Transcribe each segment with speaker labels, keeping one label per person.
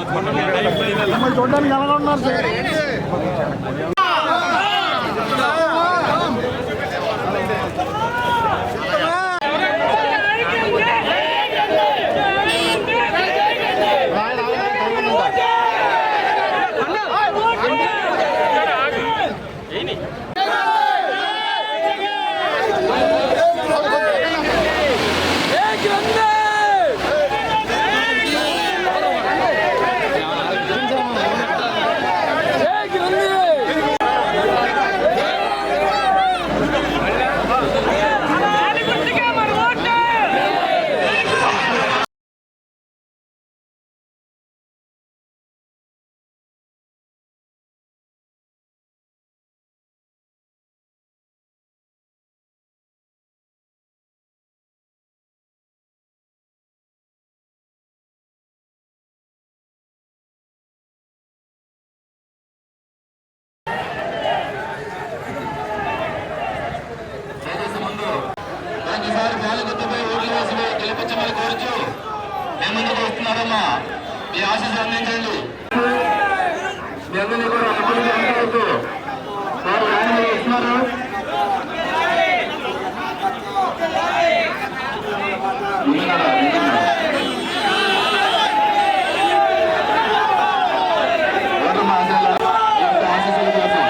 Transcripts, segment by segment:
Speaker 1: మిమ్మల్ని చూడడానికి ఎలా ఉన్నారు సార్
Speaker 2: Yeah పాలకొత్తపై ఓట్లు వేసి గెలిపించమని కోరుచు మేము ముందుకు వస్తున్నారమ్మా మీ ఆశీస్సులు అందించండి మీ అందరినీ కూడా అభివృద్ధి అనుకోవద్దు వారు రాని ఇస్తున్నారు విన్నారా? విన్నారా? ఓటు మా ఆశీస్సులు- ఈ యొక్క ఆశీస్సుల కోసం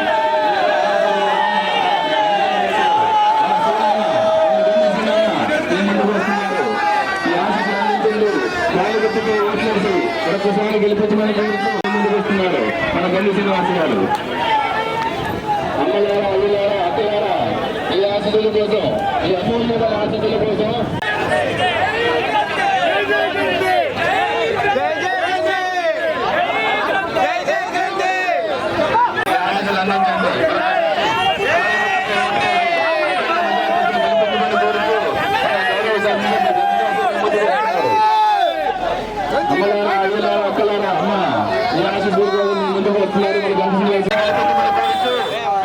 Speaker 2: ఒక్కసారి గెలిపించమని కోరుతూ ముందుకు వస్తున్నారు మన గల్లి శ్రీనివాస గారు. అమ్మలారా అయ్యలారా అక్కలారా ఈ ఆశీస్సుల కోసం ఈ అమూల్యమైన ఆశీస్సుల కోసం ఈ ఆశీస్సులు అందించండి అమ్మలారా అయ్యలారా అక్కలారా అమ్మ ఈ ఆశీస్సుల కోసం మీ ముందుకు వస్తున్నారు మన గంటలు వేసి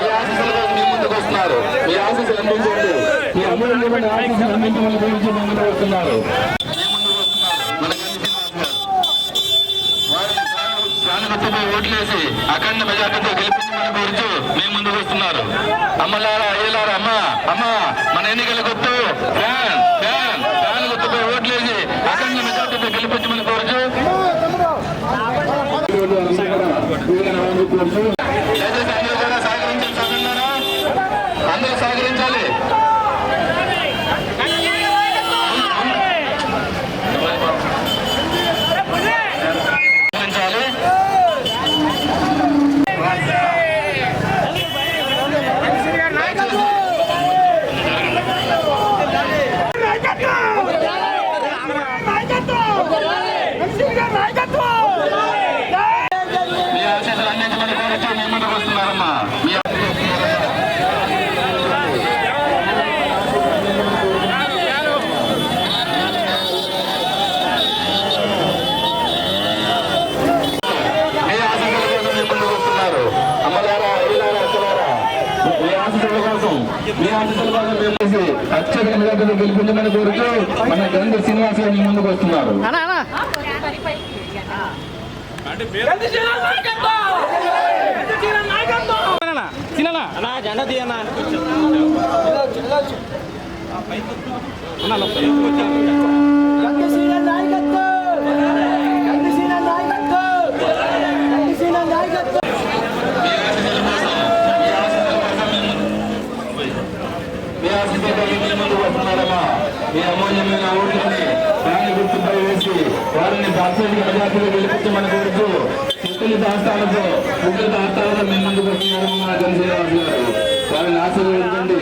Speaker 2: ఈ ఆశీస్సుల కోసం మీ ముందుకు వస్తున్నారు మీ ఆశీస్సులు అందించండి మీ అమూల్యమైన ఆశీస్సులు అందించమని గురించి ముందుకు వస్తున్నారు మీ ముందుకు వస్తున్నారు మన గంటి శ్రీనివాస్ గారు. వారిని ప్రాణ- ఓట్లేసి అఖండ మెజార్టీతో గెలిపించమని కోరుతూ మేము ముందుకు వస్తున్నారు అమ్మలారా అయ్యలారా అమ్మ అమ్మ మన ఎన్నికల గుర్తు ఫ్యాన్ ఫ్యాన్ ఫ్యాన్ గుర్తుపై ఓట్లేసి అఖండ మెజార్టీతో గెలిపించమని కోరుతూ అందరూ కూడా సహకరించాలి సహకరించారా అందరూ సహకరించాలి సహకరించాలి మీ ఆశీస్సులు అందించమని కోరుతూ మీ ముందుకు వస్తున్నారమ్మా మీ మీ ఆశీస్సుల కోసం మీ ముందుకు వస్తున్నారు అమ్మలారా అయ్యలారా అక్కలారా మీ ఆశీస్సుల కోసం మీ ఆశీస్సుల కోసం మేము చేసి అత్యధిక కోరుతూ మన గంధ శ్రీనివాస్ గారు మీ ముందుకు వస్తున్నారు
Speaker 3: జెండా తీయన్నా
Speaker 2: వస్తున్నారమ్మా ఈ అమూల్యమైన ఓట్లని దాని గుర్తుపై వేసి వారిని అత్యధిక మెజార్టీలో గెలిపించమని కోరుతూ ముక్కులు దాస్తాలతో ముక్కులు దాస్తాలతో మేము ముందుకు వస్తున్నారమ్మా మా జనసేన గారు వారిని ఆశీర్వదించండి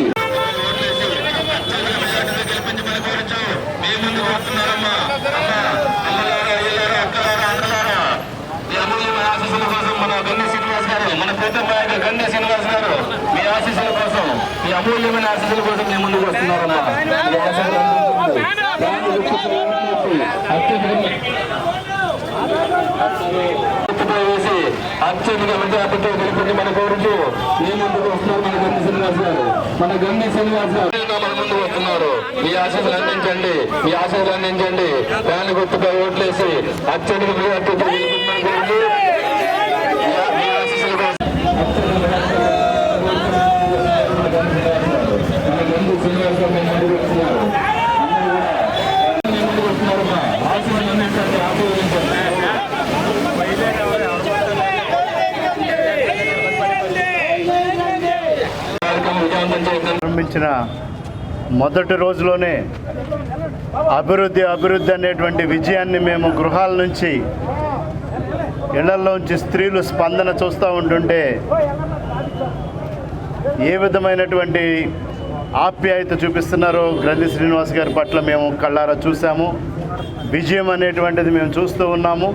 Speaker 2: గండి శ్రీనివాస్ గారు మన ప్రీతం నాయకుడు గండి శ్రీనివాస్ గారు మీ ఆశీస్సుల కోసం మీ అమూల్యమైన ఆశీస్సుల కోసం మీ ముందుకు వస్తున్నారమ్మా వేసి అత్యధిక గుర్తుపై వేసి మన కోరుతూ మీ ముందుకు వస్తున్నారు మన గండి శ్రీనివాస్ గారు. మన గండి శ్రీనివాస్ గారు. మన ముందు వస్తున్నారు. మీ ఆశీస్సులు అందించండి. మీ ఆశీస్సులు అందించండి. దాని గుర్తుపై ఓట్లేసి అత్యధిక మెజార్టీతో గెలిపించమని
Speaker 4: ప్రారంభించిన మొదటి రోజులోనే అభివృద్ధి అభివృద్ధి అనేటువంటి విజయాన్ని మేము గృహాల నుంచి ఇళ్ళలోంచి స్త్రీలు స్పందన చూస్తూ ఉంటుంటే ఏ విధమైనటువంటి ఆప్యాయత చూపిస్తున్నారో గ్రంథి శ్రీనివాస్ గారి పట్ల మేము కళ్ళారా చూసాము విజయం అనేటువంటిది మేము చూస్తూ ఉన్నాము.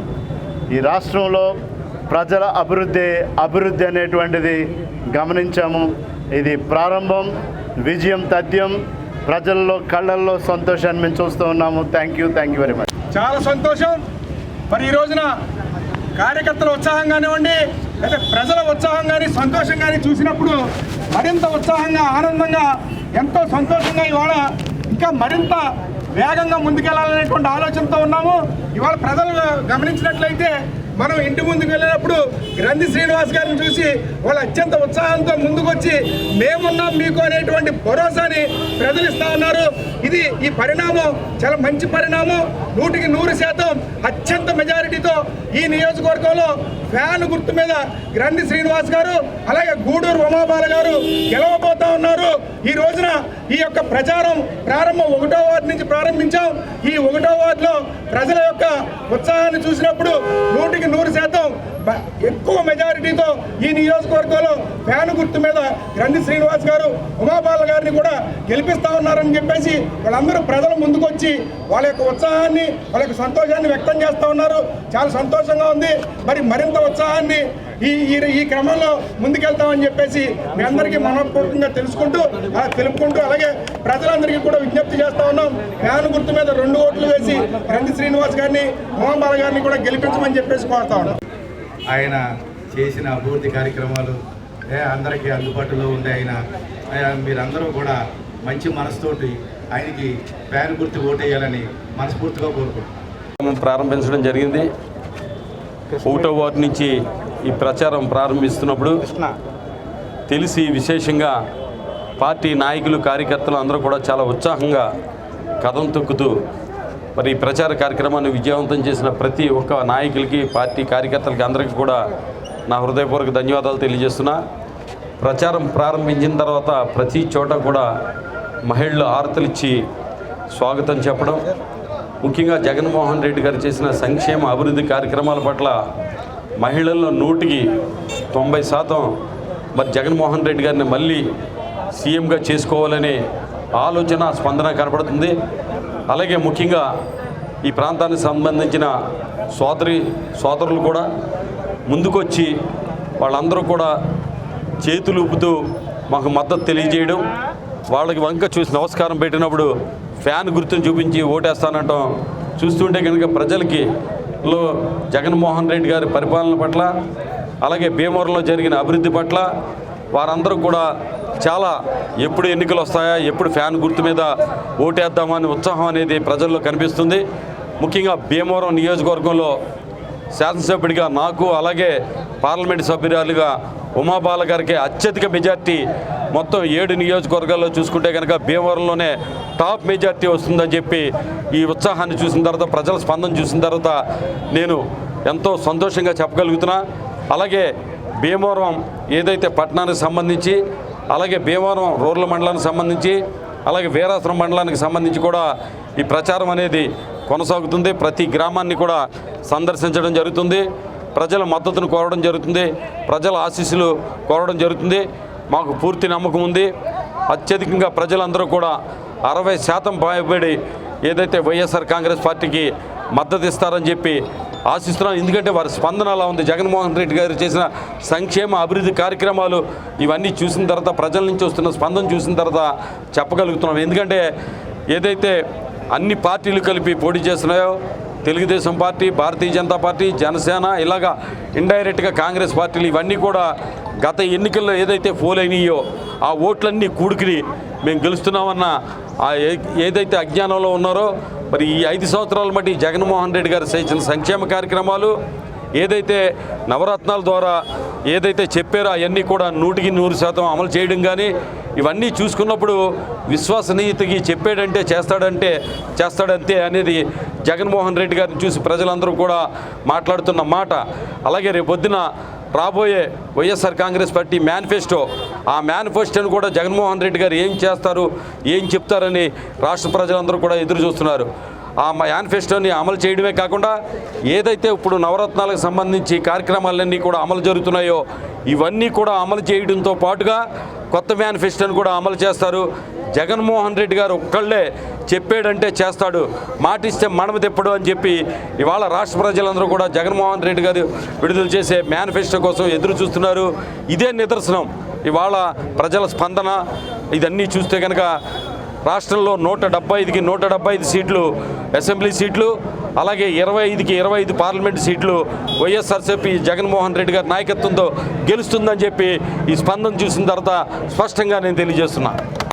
Speaker 4: ఈ రాష్ట్రంలో ప్రజల అభివృద్ధి అభివృద్ధి అనేటువంటిది గమనించాము. ఇది ప్రారంభం విజయం తథ్యం ప్రజల్లో కళ్ళల్లో సంతోషాన్ని మేము చూస్తూ ఉన్నాము. Thank you thank you very much
Speaker 1: చాలా సంతోషం. మరి ఈ రోజున కార్యకర్తల ఉత్సాహం కానివ్వండి లేదా ప్రజల ఉత్సాహం కానీ సంతోషం కానీ చూసినప్పుడు మరింత ఉత్సాహంగా ఆనందంగా ఎంతో సంతోషంగా ఇవాళ ఇంకా మరింత వేగంగా ముందుకెళ్ళాలనేటువంటి ఆలోచనతో ఉన్నాము. ఇవాళ ప్రజలు గమనించినట్లయితే మనం ఇంటి ముందుకు వెళ్ళినప్పుడు గ్రంథి శ్రీనివాస్ గారిని చూసి వాళ్ళు అత్యంత ఉత్సాహంతో ముందుకొచ్చి మేమున్నాం మీకు అనేటువంటి భరోసాని ప్రజలు ఇస్తా ఉన్నారు. ఇది ఈ పరిణామం చాలా మంచి పరిణామం. నూటికి నూరు శాతం అత్యంత మెజారిటీతో ఈ నియోజకవర్గంలో ఫ్యాన్ గుర్తు మీద గ్రంథి శ్రీనివాస్ గారు అలాగే గూడూరు ఉమాబాల గారు గెలవబోతా ఈ యొక్క ప్రచారం ప్రారంభం ఒకటో వార్డు నుంచి ప్రారంభించాం. ఈ ఒకటో వార్డులో ప్రజల యొక్క ఉత్సాహాన్ని చూసినప్పుడు నూటికి నూరు శాతం ఎక్కువ మెజారిటీతో ఈ నియోజకవర్గంలో ఫ్యాన్ గుర్తు మీద గ్రంథి శ్రీనివాస్ గారు ఉమాబాల గారిని కూడా గెలిపిస్తా ఉన్నారని చెప్పేసి వాళ్ళందరూ ప్రజల ముందుకొచ్చి వాళ్ళ యొక్క ఉత్సాహాన్ని వాళ్ళ యొక్క సంతోషాన్ని వ్యక్తం చేస్తూ ఉన్నారు. చాలా సంతోషంగా ఉంది. మరి మరింత ఉత్సాహాన్ని ఈ ఈ క్రమంలో ముందుకెళ్తామని చెప్పేసి మీ అందరికీ మనపూర్వకంగా తెలుసుకుంటూ తెలుపుకుంటూ అలాగే ప్రజలందరికీ కూడా విజ్ఞప్తి చేస్తా ఉన్నాం. ఫ్యాన్ గుర్తు మీద రెండు ఓట్లు వేసి రండి శ్రీనివాస్ గారిని మోహన్బాల గారిని కూడా గెలిపించమని చెప్పేసి కోరుతా ఉన్నాం.
Speaker 5: ఆయన చేసిన అభివృద్ధి కార్యక్రమాలు ఏ, అందరికీ అందుబాటులో ఉండే ఆయన. మీరందరూ కూడా మంచి మనసుతోటి ఆయనకి ఫ్యాన్ గుర్తు ఓటేయాలని మనస్ఫూర్తిగా కోరుకుంటున్నాను
Speaker 6: ప్రారంభించడం జరిగింది. ఒకటో వార్డు నుంచి ఈ ప్రచారం ప్రారంభిస్తున్నప్పుడు తెలిసి విశేషంగా పార్టీ నాయకులు కార్యకర్తలు అందరూ కూడా చాలా ఉత్సాహంగా కథం తొక్కుతూ మరి ఈ ప్రచార కార్యక్రమాన్ని విజయవంతం చేసిన ప్రతి ఒక్క నాయకులకి పార్టీ కార్యకర్తలకి అందరికీ కూడా నా హృదయపూర్వక ధన్యవాదాలు తెలియజేస్తున్నా. ప్రచారం ప్రారంభించిన తర్వాత ప్రతి చోట కూడా మహిళలు ఆరతలిచ్చి స్వాగతం చెప్పడం. ముఖ్యంగా జగన్మోహన్ రెడ్డి గారు చేసిన సంక్షేమ అభివృద్ధి కార్యక్రమాల పట్ల మహిళల్లో నూటికి తొంభై శాతం మరి జగన్మోహన్ రెడ్డి గారిని మళ్ళీ సీఎంగా చేసుకోవాలనే ఆలోచన స్పందన కనపడుతుంది అలాగే ముఖ్యంగా ఈ ప్రాంతానికి సంబంధించిన సోదరి సోదరులు కూడా ముందుకొచ్చి వాళ్ళందరూ కూడా చేతులు ఊపుతూ మాకు మద్దతు తెలియజేయడం వాళ్ళకి వంక చూసి నమస్కారం పెట్టినప్పుడు ఫ్యాన్ గుర్తుని చూపించి ఓటేస్తానటం. చూస్తుంటే కనుక ప్రజలకి లో జగన్మోహన్ రెడ్డి గారి పరిపాలన పట్ల అలాగే భీమవరంలో జరిగిన అభివృద్ధి పట్ల వారందరూ కూడా చాలా ఎప్పుడు ఎన్నికలు వస్తాయా ఎప్పుడు ఫ్యాన్ గుర్తు మీద ఓటేద్దామని ఉత్సాహం అనేది ప్రజల్లో కనిపిస్తుంది. ముఖ్యంగా భీమవరం నియోజకవర్గంలో శాసనసభ్యుడిగా నాకు అలాగే పార్లమెంట్ సభ్యురాలుగా ఉమాబాల గారికి అత్యధిక మెజార్టీ మొత్తం ఏడు నియోజకవర్గాల్లో చూసుకుంటే కనుక భీమవరంలోనే టాప్ మెజార్టీ వస్తుందని చెప్పి ఈ ఉత్సాహాన్ని చూసిన తర్వాత ప్రజల స్పందన చూసిన తర్వాత నేను ఎంతో సంతోషంగా చెప్పగలుగుతున్నా. అలాగే భీమవరం ఏదైతే పట్టణానికి సంబంధించి అలాగే భీమవరం రూరల్ మండలానికి సంబంధించి అలాగే వీరాసనం మండలానికి సంబంధించి కూడా ఈ ప్రచారం అనేది కొనసాగుతుంది. ప్రతి గ్రామాన్ని కూడా సందర్శించడం జరుగుతుంది. ప్రజల మద్దతును కోరడం జరుగుతుంది. ప్రజల ఆశీస్సులు కోరడం జరుగుతుంది. మాకు పూర్తి నమ్మకం ఉంది. అత్యధికంగా ప్రజలందరూ కూడా అరవై శాతం భయపడి ఏదైతే వైఎస్ఆర్ కాంగ్రెస్ పార్టీకి మద్దతు ఇస్తారని చెప్పి ఆశిస్తున్నాం ఎందుకంటే వారి స్పందన అలా ఉంది. జగన్మోహన్ రెడ్డి గారు చేసిన సంక్షేమ అభివృద్ధి కార్యక్రమాలు ఇవన్నీ చూసిన తర్వాత ప్రజల నుంచి వస్తున్న స్పందన చూసిన తర్వాత చెప్పగలుగుతున్నాం. ఎందుకంటే ఏదైతే అన్ని పార్టీలు కలిపి పోటీ చేస్తున్నాయో తెలుగుదేశం పార్టీ భారతీయ జనతా పార్టీ జనసేన ఇలాగా ఇండైరెక్ట్గా కాంగ్రెస్ పార్టీలు ఇవన్నీ కూడా గత ఎన్నికల్లో ఏదైతే ఫోల్ అయినాయో ఆ ఓట్లన్నీ కూడుకుని మేము గెలుస్తున్నామన్న ఆ ఏ- ఏదైతే అజ్ఞానంలో ఉన్నారో మరి ఈ ఐదు సంవత్సరాల మట్టి జగన్మోహన్ రెడ్డి గారు చేసిన సంక్షేమ కార్యక్రమాలు ఏదైతే నవరత్నాల ద్వారా ఏదైతే చెప్పారో అవన్నీ కూడా నూటికి నూరు శాతం అమలు చేయడం కానీ ఇవన్నీ చూసుకున్నప్పుడు విశ్వసనీయతకి చెప్పాడంటే చేస్తాడంటే చేస్తాడంతే అనేది జగన్మోహన్ రెడ్డి గారిని చూసి ప్రజలందరూ కూడా మాట్లాడుతున్న మాట. అలాగే రేపొద్దున రాబోయే వైఎస్ఆర్ కాంగ్రెస్ పార్టీ మేనిఫెస్టో ఆ మేనిఫెస్టోను కూడా జగన్మోహన్ రెడ్డి గారు ఏం చేస్తారు ఏం చెప్తారని రాష్ట్ర ప్రజలందరూ కూడా ఎదురు చూస్తున్నారు. ఆ మేనిఫెస్టోని అమలు చేయడమే కాకుండా ఏదైతే ఇప్పుడు నవరత్నాలకు సంబంధించి కార్యక్రమాలన్నీ కూడా అమలు జరుగుతున్నాయో ఇవన్నీ కూడా అమలు చేయడంతో పాటుగా కొత్త మేనిఫెస్టోని కూడా అమలు చేస్తారు. జగన్మోహన్ రెడ్డి గారు ఒక్కళ్ళే చెప్పాడంటే చేస్తాడు. మాటిస్తే మనమ తెప్పడు అని చెప్పి ఇవాళ రాష్ట్ర ప్రజలందరూ కూడా జగన్మోహన్ రెడ్డి గారు విడుదల చేసే మేనిఫెస్టో కోసం ఎదురు చూస్తున్నారు. ఇదే నిదర్శనం. ఇవాళ ప్రజల స్పందన ఇదన్నీ చూస్తే కనుక రాష్ట్రంలో నూట డెబ్బై ఐదుకి నూట డెబ్బై ఐదు సీట్లు అసెంబ్లీ సీట్లు అలాగే ఇరవై ఐదుకి ఇరవై ఐదు పార్లమెంట్ సీట్లు వైఎస్ఆర్సీపీ జగన్మోహన్ రెడ్డి గారి నాయకత్వంతో గెలుస్తుందని చెప్పి ఈ స్పందన చూసిన తర్వాత స్పష్టంగా నేను తెలియజేస్తున్నా.